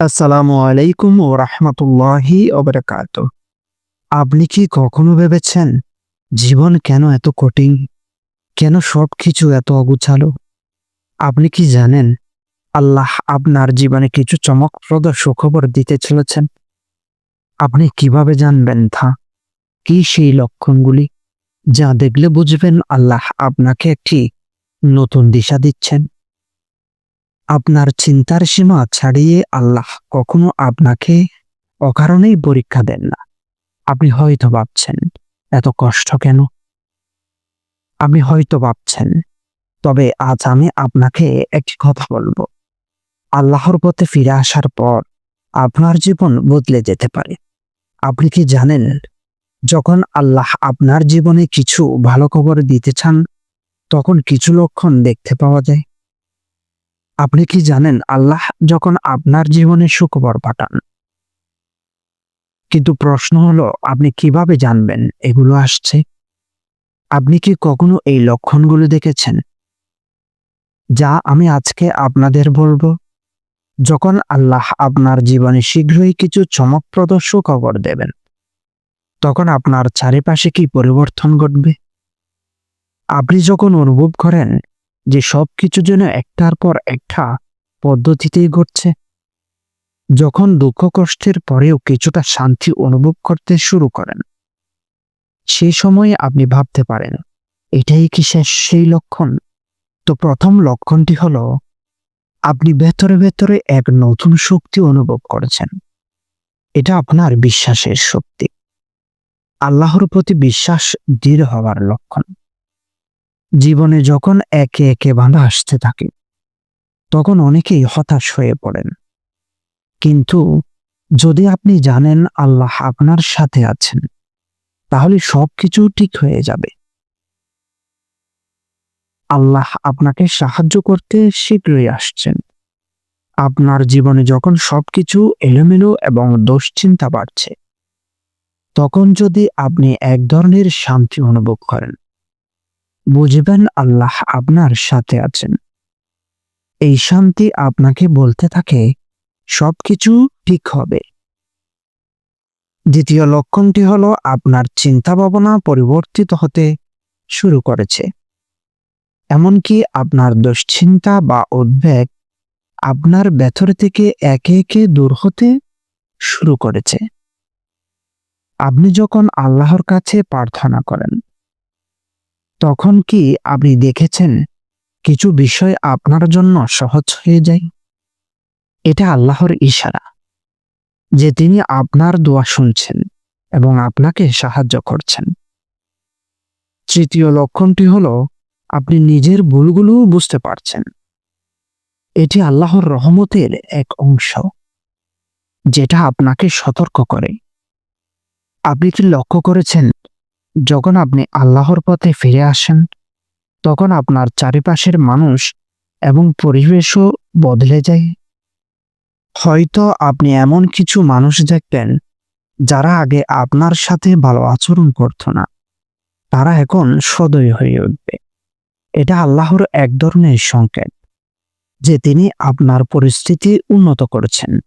আসসালামু আলাইকুম ও রাহমাতুল্লাহি ওবারাকাত আপনি কি কখনো ভেবেছেন জীবন কেন এত কঠিন? কেন সব কিছু এত অগুছালো? আপনি কি জানেন আল্লাহ আপনার জীবনে কিছু চমকপ্রদ সুখবর দিতে চলেছেন? আপনি কীভাবে জানবেন তা? কি সেই লক্ষণগুলি যা দেখলে বুঝবেন আল্লাহ আপনাকে একটি নতুন দিশা দিচ্ছেন? আপনার চিন্তার সীমা ছাড়িয়ে আল্লাহ কখনো আপনাকে অকারণেই পরীক্ষা দেন না। আপনি হয়তো ভাবছেন, এত কষ্ট কেন? আপনি হয়তো ভাবছেন, তবে আজ আমি আপনাকে একটি কথা বলব। আল্লাহর পথে ফিরে আসার পর আপনার জীবন বদলে যেতে পারে। আপনি কি জানেন, যখন আল্লাহ আপনার জীবনে কিছু ভালো খবর দিতে চান, তখন কিছু লক্ষণ দেখতে পাওয়া যায়। আপনি কি জানেন আল্লাহ যখন আপনার জীবনে সুখবর পাঠান? কিন্তু প্রশ্ন হলো, আপনি কীভাবে জানবেন এগুলো আসছে? আপনি কি কখনো এই লক্ষণগুলো দেখেছেন? যা আমি আজকে আপনাদের বলব। যখন আল্লাহ আপনার জীবনে শীঘ্রই কিছু চমকপ্রদ সুখবর দেবেন, তখন আপনার চারিপাশে কি পরিবর্তন ঘটবে? আপনি যখন অনুভব করেন যে সব কিছু যেন একটার পর একটা পদ্ধতিতেই ঘটছে। যখন দুঃখ কষ্টের পরেও কিছুটা শান্তি অনুভব করতে শুরু করেন সেই সময়ে আপনি ভাবতে পারেন, এটাই কি শেষ সেই লক্ষণ? তো প্রথম লক্ষণটি হলো, আপনি ভেতরে ভেতরে এক নতুন শক্তি অনুভব করেছেন। এটা আপনার বিশ্বাসের শক্তি। আল্লাহর প্রতি বিশ্বাস দৃঢ় হওয়ার লক্ষণ। জীবনে যখন একে একে বাঁধা আসতে থাকে, তখন অনেকেই হতাশ হয়ে পড়েন। কিন্তু যদি আপনি জানেন আল্লাহ আপনার সাথে আছেন, তাহলে সবকিছু ঠিক হয়ে যাবে। আল্লাহ আপনাকে সাহায্য করতে শীঘ্রই আসছেন। আপনার জীবনে যখন সবকিছু এলোমেলো এবং দুশ্চিন্তা বাড়ছে, তখন যদি আপনি এক ধরনের শান্তি অনুভব করেন বুঝবেন আল্লাহ আপনার সাথে আছেন। এই শান্তি আপনাকে বলতে থাকে, সবকিছু ঠিক হবে। দ্বিতীয় লক্ষণটি হলো আপনার চিন্তা ভাবনা পরিবর্তিত হতে শুরু করেছে। এমনকি আপনার দুশ্চিন্তা বা উদ্বেগ আপনার ভেতর থেকে একে একে দূর হতে শুরু করেছে। আপনি যখন আল্লাহর কাছে প্রার্থনা করেন তখন কি আপনি দেখেছেন কিছু বিষয় আপনার জন্য সহজ হয়ে যায়? এটা আল্লাহর ইশারা যে তিনি আপনার দোয়া শুনছেন এবং আপনাকে সাহায্য করছেন। তৃতীয় লক্ষণটি হলো আপনি নিজের ভুলগুলো বুঝতে পারছেন। এটি আল্লাহর রহমতের এক অংশ যেটা আপনাকে সতর্ক করে। আপনি কি লক্ষ্য করেছেন যখন আপনি আল্লাহর পথে ফিরে আসেন, তখন আপনার চারিপাশের মানুষ এবং পরিবেশও বদলে যায়। হয়তো আপনি এমন কিছু মানুষ দেখবেন, যারা আগে আপনার সাথে ভালো আচরণ করত না। তারা এখন সদয় হয়ে উঠবে। এটা আল্লাহর এক ধরনের সংকেত, যে তিনি আপনার পরিস্থিতি উন্নত করেছেন।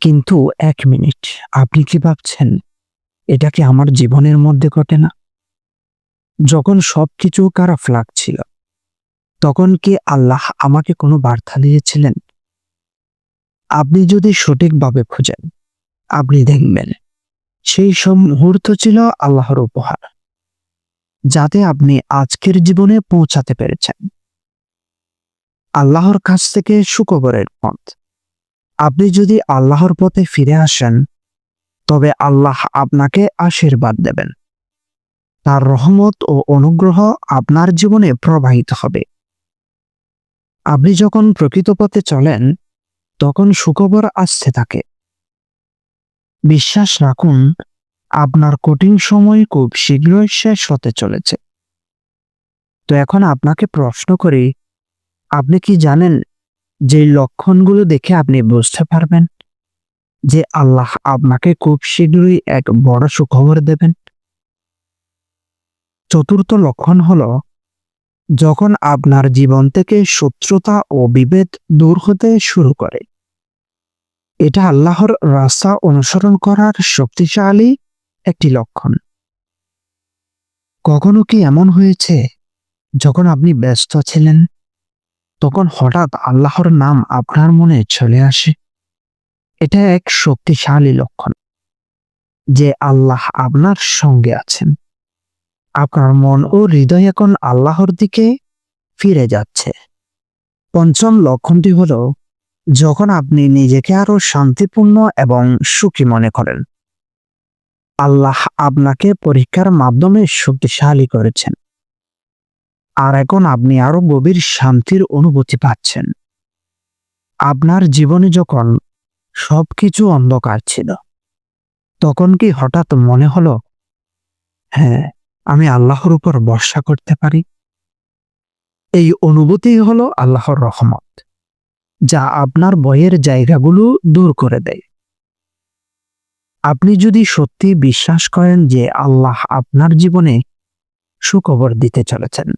কিন্তু এক মিনিট, আপনি কি ভাবছেন? এটা কি আমার জীবনের মধ্যে ঘটে না? যখন সবকিছু খারাপ লাগছিল, তখন কি আল্লাহ আমাকে কোনো বার্তা দিয়েছিলেন? আপনি যদি সঠিকভাবে খুঁজেন, আপনি দেখবেন সেই সব মুহূর্ত ছিল আল্লাহর উপহার, যাতে আপনি আজকের জীবনে পৌঁছাতে পেরেছেন। আল্লাহর কাছ থেকে সুখবরের পথ। আপনি যদি আল্লাহর পথে ফিরে আসেন তবে আল্লাহ আপনাকে আশীর্বাদ দেবেন। তার রহমত ও অনুগ্রহ আপনার জীবনে প্রবাহিত হবে। আপনি যখন প্রকৃত পথে চলেন, তখন সুখবর আসতে থাকে। বিশ্বাস রাখুন, আপনার কঠিন সময় খুব শীঘ্রই শেষ হতে চলেছে। তো এখন আপনাকে প্রশ্ন করি, আপনি কি জানেন যে লক্ষণগুলো দেখে আপনি বুঝতে পারবেন? যে আল্লাহ আপনাকে খুব শীঘ্রই এক বড় সুখবর দেবেন। চতুর্থ লক্ষণ হল, যখন আপনার জীবন থেকে শত্রুতা ও বিভেদ দূর হতে শুরু করে। এটা আল্লাহর রাস্তা অনুসরণ করার শক্তিশালী একটি লক্ষণ। কখনো কি এমন হয়েছে, যখন আপনি ব্যস্ত ছিলেন, তখন হঠাৎ আল্লাহর নাম আপনার মনে চলে আসে? এটা এক শক্তিশালী লক্ষণ যে আল্লাহ আপনার সঙ্গে আছেন। আপনার মন ও হৃদয় এখন আল্লাহর দিকে ফিরে যাচ্ছে। পঞ্চম লক্ষণটি হল, যখন আপনি নিজেকে আরও শান্তিপূর্ণ এবং সুখী মনে করেন। আল্লাহ আপনাকে পরীক্ষার মাধ্যমে শক্তিশালী করেছেন। আর এখন আপনি আরও গভীর শান্তির অনুভূতি পাচ্ছেন। আপনার জীবনে যখন সবকিছু অন্ধকার ছিল। তখন কি হঠাৎ মনে হলো হ্যাঁ আমি আল্লাহর উপর ভরসা করতে পারি? এই অনুভূতি হলো আল্লাহর রহমত, যা আপনার বইয়ের জায়গাগুলো দূর করে দেয়। আপনি যদি সত্যি বিশ্বাস করেন যে আল্লাহ আপনার জীবনে সুখবর দিতে চলেছেন,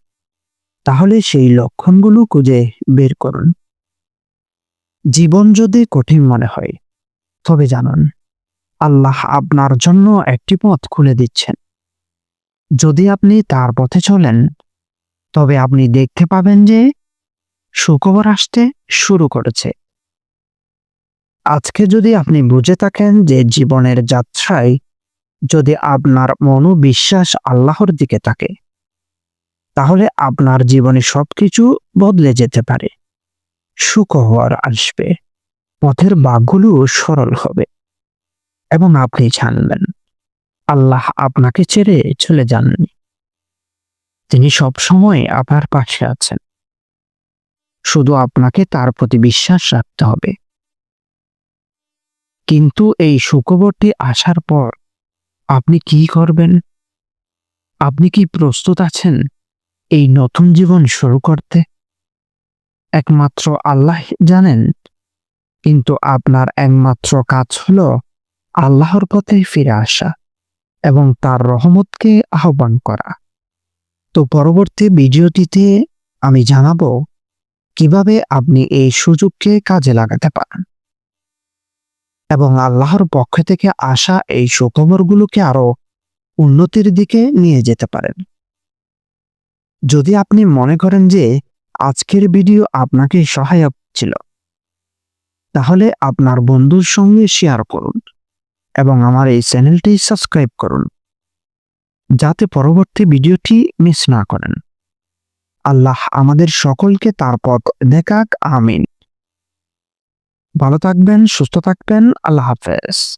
তাহলে সেই লক্ষণগুলো খুঁজে বের করুন। জীবন যদি কঠিন মনে হয়, তবে জানুন, আল্লাহ আপনার জন্য একটি পথ খুলে দিচ্ছেন। যদি আপনি তার পথে চলেন, তবে আপনি দেখতে পাবেন যে সুখবর আসতে শুরু করেছে। আজকে যদি আপনি বুঝে থাকেন যে জীবনের যাত্রায় যদি আপনার মনোবিশ্বাস আল্লাহর দিকে থাকে, তাহলে আপনার জীবনে সবকিছু বদলে যেতে পারে। সুখবর আসবে। পথের বাঘগুলো সরল হবে। এবং আপনি জানবেন, আল্লাহ আপনাকে ছেড়ে চলে যাননি। তিনি সব সময় আপনার পাশে আছেন। শুধু আপনাকে তার প্রতি বিশ্বাস রাখতে হবে। কিন্তু এই সুখবরটি আসার পর আপনি কি করবেন? আপনি কি প্রস্তুত আছেন এই নতুন জীবন শুরু করতে? একমাত্র আল্লাহ জানেন, কিন্তু আপনার একমাত্র কাজ হল আল্লাহর পথে ফিরে আসা এবং তার রহমতকে আহ্বান করা। তো পরবর্তী ভিডিওটিতে আমি জানাব কীভাবে আপনি এই সুযোগকে কাজে লাগাতে পারেন এবং আল্লাহর পক্ষ থেকে আসা এই সুখবরগুলোকে আরও উন্নতির দিকে নিয়ে যেতে পারেন। যদি আপনি মনে করেন যে আজকের ভিডিও আপনাকে সহায়ক ছিল। তাহলে আপনার বন্ধুর সঙ্গে শেয়ার করুন এবং আমার এই চ্যানেলটি সাবস্ক্রাইব করুন। যাতে পরবর্তী ভিডিওটি মিস না করেন। আল্লাহ আমাদের সকলকে তার পথ দেখাক, আমিন। ভালো থাকবেন, সুস্থ থাকবেন, আল্লাহ হাফেজ।